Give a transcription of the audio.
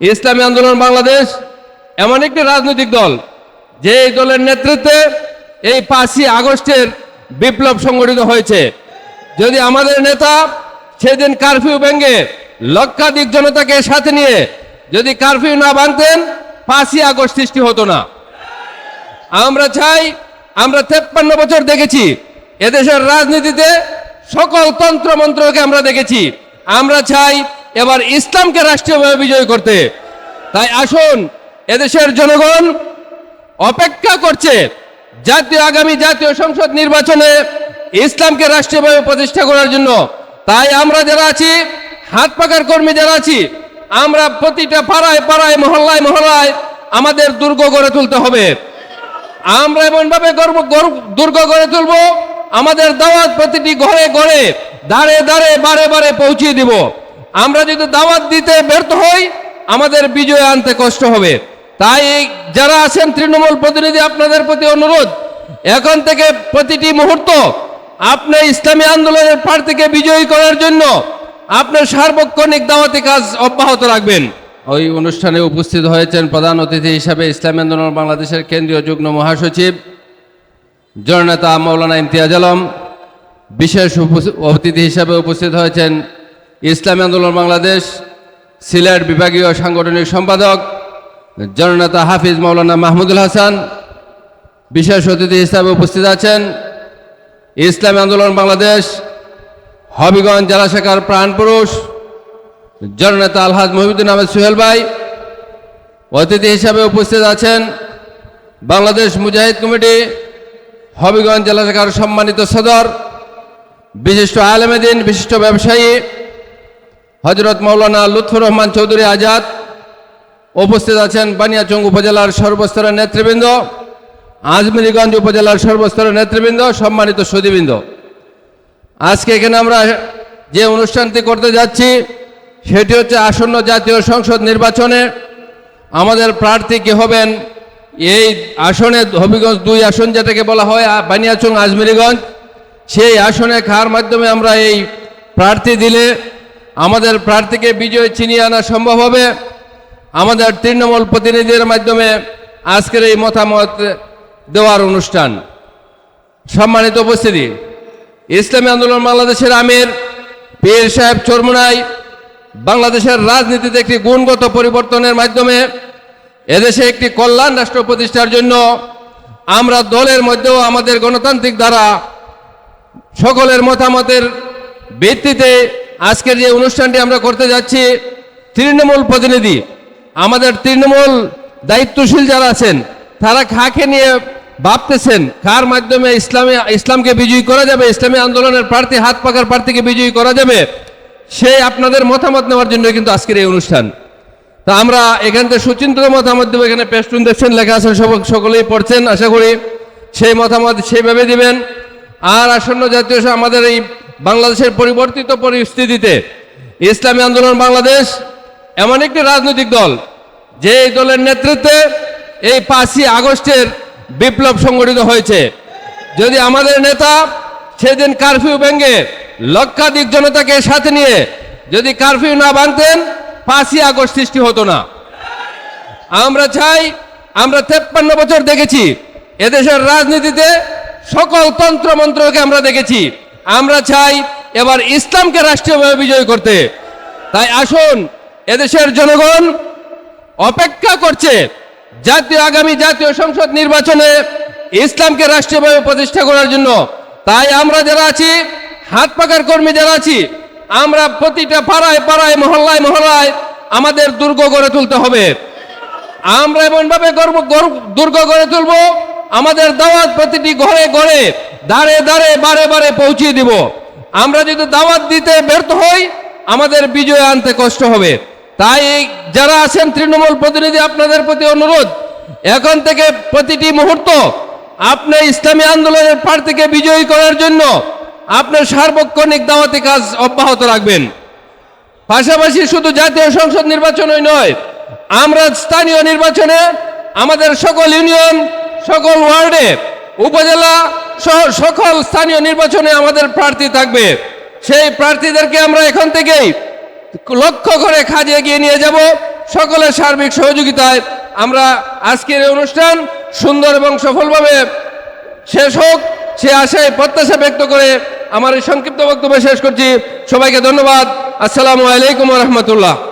ইসলামী আন্দোলন বাংলাদেশ এমন একটি রাজনৈতিক দল যে দলের নেতৃত্বে এই পাঁচই আগস্টের বিপ্লব সংগঠিত হয়েছে। যদি আমাদের নেতা সেদিন কারফিউ ভেঙে লক্ষাধিক জনতাকে সাথে নিয়ে যদি কারফিউ না ভাঙতেন, পাঁচই আগস্ট সৃষ্টি হতো না। আমরা চাই, আমরা তেপ্পান্ন বছর দেখেছি, এদেশের রাজনীতিতে সকল তন্ত্রমন্ত্রকে আমরা দেখেছি। আমরা চাই এবার ইসলামকে রাষ্ট্রীয়ভাবে বিজয় করতে। তাই আসুন, এদেশের জনগণ অপেক্ষা করছে জাতীয় আগামী জাতীয় সংসদ নির্বাচনে ইসলামকে রাষ্ট্রীয়ভাবে প্রতিষ্ঠা করার জন্য। তাই আমরা যারা আছি, হাত পাকার কর্মী যারা আছি, আমরা প্রতিটা পাড়ায় পাড়ায়, মহল্লায় মহল্লায় আমাদের দুর্গ গড়ে তুলতে হবে। আমরা এমনভাবে দুর্গ গড়ে তুলব, আমাদের দাওয়াত প্রতিটি ঘরে ঘরে দাঁড়ে দাঁড়ে বারে বারে পৌঁছিয়ে দিব। আমরা যদি দাওয়াত দিতে ব্যর্থ হই, আমাদের বিজয় আনতে কষ্ট হবে। তাই যারা আছেন তৃণমূল প্রতিনিধি, আপনাদের প্রতি অনুরোধ, এখন থেকে প্রতিটি মুহূর্ত আপনি ইসলামী আন্দোলনের প্রার্থীকে বিজয়ী করার জন্য আপনার সার্বক্ষণিক দাওয়াতি কাজ অব্যাহত রাখবেন। ওই অনুষ্ঠানে উপস্থিত হয়েছেন প্রধান অতিথি হিসাবে ইসলামী আন্দোলন বাংলাদেশের কেন্দ্রীয় যুগ্ম মহাসচিব, জননেতা মৌলানা ইমতিয়াজ আলম। বিশেষ অতিথি হিসাবে উপস্থিত হয়েছেন ইসলামী আন্দোলন বাংলাদেশ, সিলেট বিভাগীয় সাংগঠনিক সম্পাদক জননেতা হাফিজ মৌলানা মাহমুদুল হাসান, বিশেষ অতিথি হিসাবে উপস্থিত আছেন ইসলামী আন্দোলন বাংলাদেশ, হবিগঞ্জ জেলা শাখার প্রাণপুরুষ জননেতা আলহাজ মহিবুদ্দিন আহমেদ সুহেল ভাই, অতিথি হিসাবে উপস্থিত আছেন বাংলাদেশ মুজাহিদ কমিটি, হবিগঞ্জ জেলা শাখার সম্মানিত সদর, বিশিষ্ট আলেমেদিন বিশিষ্ট ব্যবসায়ী হজরত মৌলানা লুৎফুর রহমান চৌধুরী আজাদ উপস্থিত আছেন বানিয়াচং উপজেলার সর্বস্তরের নেতৃবৃন্দ, আজমিরিগঞ্জ উপজেলার সর্বস্তরের নেতৃবৃন্দ, সম্মানিত সুদীবৃন্দ আজকে এখানে আমরা যে অনুষ্ঠানটি করতে যাচ্ছি, সেটি হচ্ছে আসন্ন জাতীয় সংসদ নির্বাচনে। আমাদের প্রার্থী কে হবেন? এই আসনে হবিগঞ্জ দুই আসন যেটাকে বলা হয়, বানিয়াচং আজমিরিগঞ্জ। সেই আসনে খার মাধ্যমে আমরা এই প্রার্থী দিলে? আমাদের প্রার্থীকে বিজয় ছিনিয়ে আনা সম্ভব হবে। আমাদের তৃণমূল প্রতিনিধির মাধ্যমে আজকের এই মতামত দেওয়ার অনুষ্ঠান। সম্মানিত উপস্থিতি, ইসলামী আন্দোলন বাংলাদেশের আমির পীর সাহেব চরমুনাই বাংলাদেশের রাজনীতিতে একটি গুণগত পরিবর্তনের মাধ্যমে এদেশে একটি কল্যাণ রাষ্ট্র প্রতিষ্ঠার জন্য আমরা দলের মধ্যেও আমাদের গণতান্ত্রিক দ্বারা সকলের মতামতের ভিত্তিতে আজকের যে অনুষ্ঠানটি আমরা করতে যাচ্ছি, তৃণমূল প্রতিনিধি, আমাদের তৃণমূল দায়িত্বশীল যারা আছেন, তারা খাকে নিয়ে ভাবতেছেন? কার মাধ্যমে ইসলামী, ইসলামকে বিজয়ী করা যাবে? ইসলামী আন্দোলনের প্রার্থী, হাত পাকার প্রার্থীকে বিজয়ী করা যাবে? সেই আপনাদের মতামত নেওয়ার জন্য কিন্তু আজকের এই অনুষ্ঠান। তা আমরা এখান থেকে সুচিন্তিত মতামত দেবো, এখানে পেস্টুন দেখছেন, লেখা আছে, সব- সকলেই পড়ছেন, আশা করি সেই মতামত সেইভাবে দিবেন। আর আসন্ন জাতীয় আমাদের এই বাংলাদেশের পরিবর্তিত পরিস্থিতিতে ইসলামী আন্দোলন বাংলাদেশ এমন একটি রাজনৈতিক দল, যে দলের নেতৃত্বে এই পাঁচই আগস্টের বিপ্লব সংগঠিত হয়েছে। যদি আমাদের নেতা সেদিন কারফিউ ভেঙে লক্ষাধিক জনতাকে সাথে নিয়ে যদি কারফিউ না ভাঙতেন, পাঁচই আগস্ট সৃষ্টি হতো না। আমরা চাই, আমরা তেপ্পান্ন বছর দেখেছি, এদেশের রাজনীতিতে সকল তন্ত্রমন্ত্রকে আমরা দেখেছি। আমরা চাই এবার ইসলামকে রাষ্ট্রীয়ভাবে বিজয় করতে। তাই আসুন, এদেশের জনগণ অপেক্ষা করছে জাতীয় আগামী জাতীয় সংসদ নির্বাচনে ইসলামকে রাষ্ট্রীয়ভাবে প্রতিষ্ঠা করার জন্য। তাই আমরা যারা আছি, হাত পাকার কর্মী যারা আছি, আমরা প্রতিটা পাড়ায় পাড়ায়, মহল্লায় মহল্লায় আমাদের দুর্গ গড়ে তুলতে হবে। আমরা এমনভাবে দুর্গ গড়ে তুলব, আমাদের দাওয়াত প্রতিটি ঘরে ঘরে দাঁড়ে দাঁড়ে বারে বারে পৌঁছিয়ে দিব। আমরা যদি দাওয়াত দিতে ব্যর্থ হই, আমাদের বিজয় আনতে কষ্ট হবে। তাই যারা আছেন তৃণমূল প্রতিনিধি, আপনাদের প্রতি অনুরোধ, এখন থেকে প্রতিটি মুহূর্ত আপনি ইসলামী আন্দোলনের প্রার্থীকে বিজয়ী করার জন্য আপনার সার্বক্ষণিক দাওয়াতি কাজ অব্যাহত রাখবেন। পাশাপাশি শুধু জাতীয় সংসদ নির্বাচনই নয়, আমরা স্থানীয় নির্বাচনে আমাদের সকল ইউনিয়ন, সকল ওয়ার্ডে, উপজেলা সকল স্থানীয় নির্বাচনে আমাদের প্রার্থী থাকবে। সেই প্রার্থীদেরকে আমরা এখন থেকেই লক্ষ্য করে কাজে এগিয়ে নিয়ে যাব। সকলের সার্বিক সহযোগিতায় আমরা আজকের এই অনুষ্ঠান সুন্দর এবং সফলভাবে শেষ হোক। সে আশায় প্রত্যাশা ব্যক্ত করে আমার এই সংক্ষিপ্ত বক্তব্য শেষ করছি। সবাইকে ধন্যবাদ। আসসালামু আলাইকুম রহমতুল্লাহ।